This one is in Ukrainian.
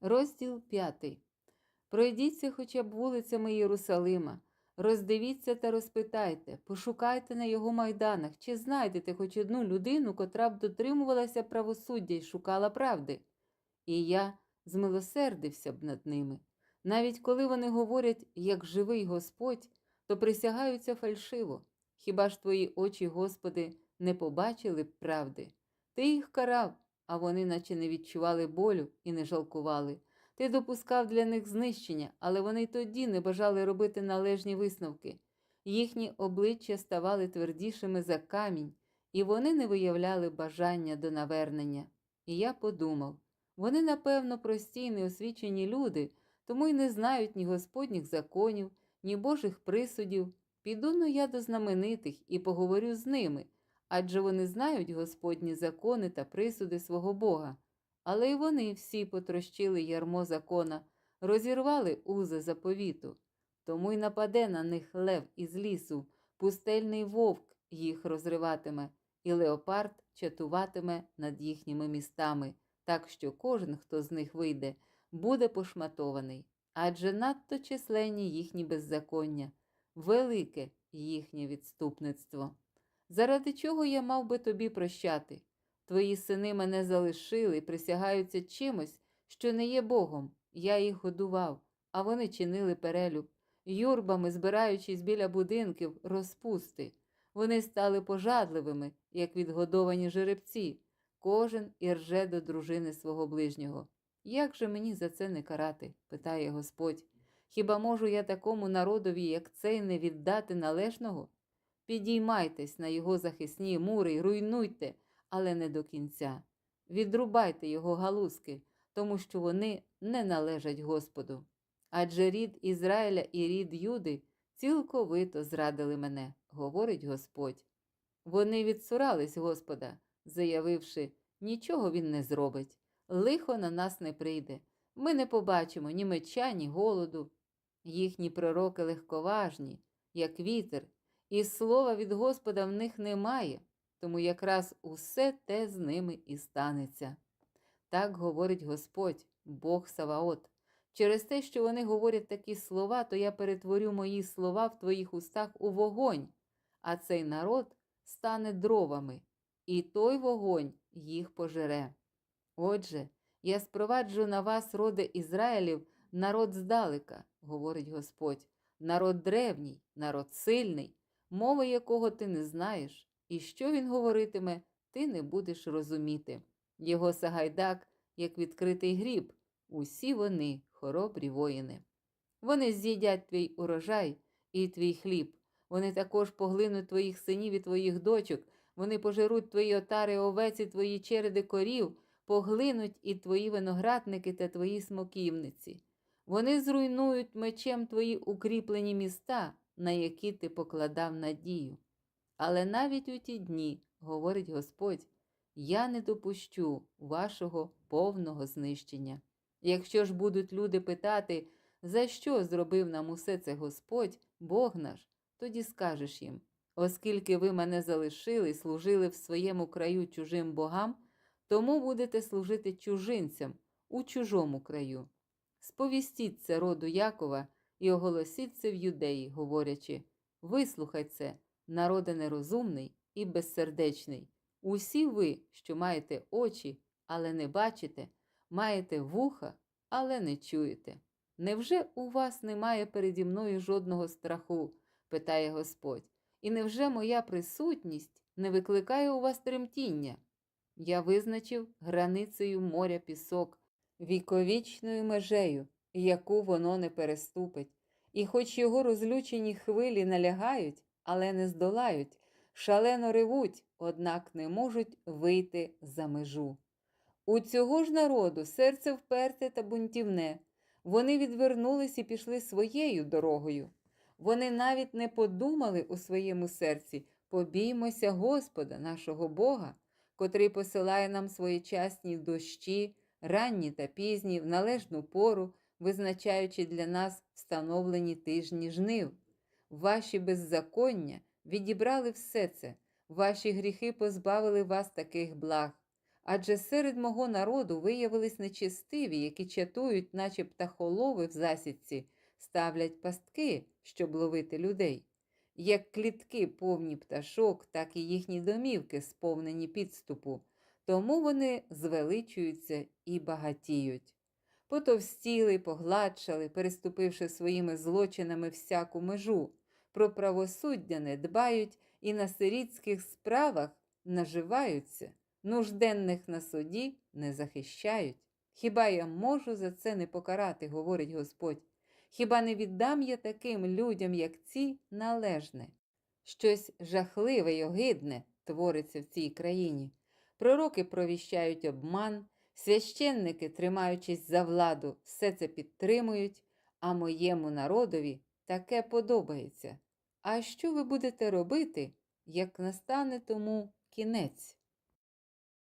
Розділ 5. Пройдіться хоча б вулицями Єрусалима, роздивіться та розпитайте, пошукайте на його майданах, чи знайдете хоч одну людину, котра б дотримувалася правосуддя і шукала правди. І я змилосердився б над ними. Навіть коли вони говорять, як живий Господь, то присягаються фальшиво. Хіба ж твої очі, Господи, не побачили б правди? Ти їх карав, а вони наче не відчували болю і не жалкували. Ти допускав для них знищення, але вони тоді не бажали робити належні висновки. Їхні обличчя ставали твердішими за камінь, і вони не виявляли бажання до навернення. І я подумав вони, напевно, прості й неосвічені люди, тому й не знають ні Господніх законів, ні Божих присудів. Піду но я до знаменитих і поговорю з ними, адже вони знають Господні закони та присуди свого Бога. Але й вони всі потрощили ярмо закона, розірвали узи заповіту. Тому й нападе на них лев із лісу, пустельний вовк їх розриватиме, і леопард чатуватиме над їхніми містами, так що кожен, хто з них вийде, буде пошматований. Адже надто численні їхні беззаконня, велике їхнє відступництво. Заради чого я мав би тобі прощати? Твої сини мене залишили присягаються чимось, що не є Богом. Я їх годував, а вони чинили перелюб, юрбами, збираючись біля будинків, розпусти. Вони стали пожадливими, як відгодовані жеребці, кожен і рже до дружини свого ближнього. Як же мені за це не карати? питає Господь. Хіба можу я такому народові, як цей, не віддати належного? Підіймайтесь на його захисні мури руйнуйте, але не до кінця. Відрубайте його галузки, тому що вони не належать Господу. Адже рід Ізраїля і рід Юди цілковито зрадили мене, говорить Господь. Вони відсурались Господа, заявивши, нічого він не зробить, лихо на нас не прийде. Ми не побачимо ні меча, ні голоду. Їхні пророки легковажні, як вітер, і слова від Господа в них немає, тому якраз усе те з ними і станеться. Так говорить Господь, Бог Саваот. Через те, що вони говорять такі слова, то я перетворю мої слова в твоїх устах у вогонь, а цей народ стане дровами, і той вогонь їх пожере. Отже, я спроваджу на вас, роди Ізраїлів, народ здалека, говорить Господь, народ древній, народ сильний, мови якого ти не знаєш, і що він говоритиме, ти не будеш розуміти. Його сагайдак, як відкритий гріб, усі вони хоробрі воїни. Вони з'їдять твій урожай і твій хліб. Вони також поглинуть твоїх синів і твоїх дочок, вони пожеруть твої отари овець і твої череди корів, поглинуть і твої виноградники та твої смоківниці. Вони зруйнують мечем твої укріплені міста, на які ти покладав надію. Але навіть у ті дні, говорить Господь, я не допущу вашого повного знищення. Якщо ж будуть люди питати, за що зробив нам усе це Господь, Бог наш, тоді скажеш їм, оскільки ви мене залишили і служили в своєму краю чужим богам, тому будете служити чужинцям у чужому краю. Сповістіть це роду Якова і оголосіть це в юдеї, говорячи вислухай це, народе нерозумний і безсердечний. Усі ви, що маєте очі, але не бачите, маєте вуха, але не чуєте. Невже у вас немає переді мною жодного страху? питає Господь, і невже моя присутність не викликає у вас тремтіння? Я визначив границею моря пісок, віковічною межею, яку воно не переступить, і хоч його розлючені хвилі налягають, але не здолають, шалено ревуть, однак не можуть вийти за межу. У цього ж народу серце вперте та бунтівне. Вони відвернулись і пішли своєю дорогою. Вони навіть не подумали у своєму серці побіймося Господа, нашого Бога, котрий посилає нам своєчасні дощі, ранні та пізні, в належну пору, визначаючи для нас встановлені тижні жнив. Ваші беззаконня відібрали все це, ваші гріхи позбавили вас таких благ Адже серед мого народу виявились нечестиві, які чатують, наче птахолови в засідці, ставлять пастки, щоб ловити людей. Як клітки повні пташок, так і їхні домівки сповнені підступу, тому вони звеличуються і багатіють. Потовстіли, погладшали, переступивши своїми злочинами всяку межу, про правосуддя не дбають і на сирітських справах наживаються, нужденних на суді не захищають. Хіба я можу за це не покарати, говорить Господь. Хіба не віддам я таким людям, як ці, належне? Щось жахливе й огидне твориться в цій країні. Пророки провіщають обман, священники, тримаючись за владу, все це підтримують, а моєму народові таке подобається. А що ви будете робити, як настане тому кінець?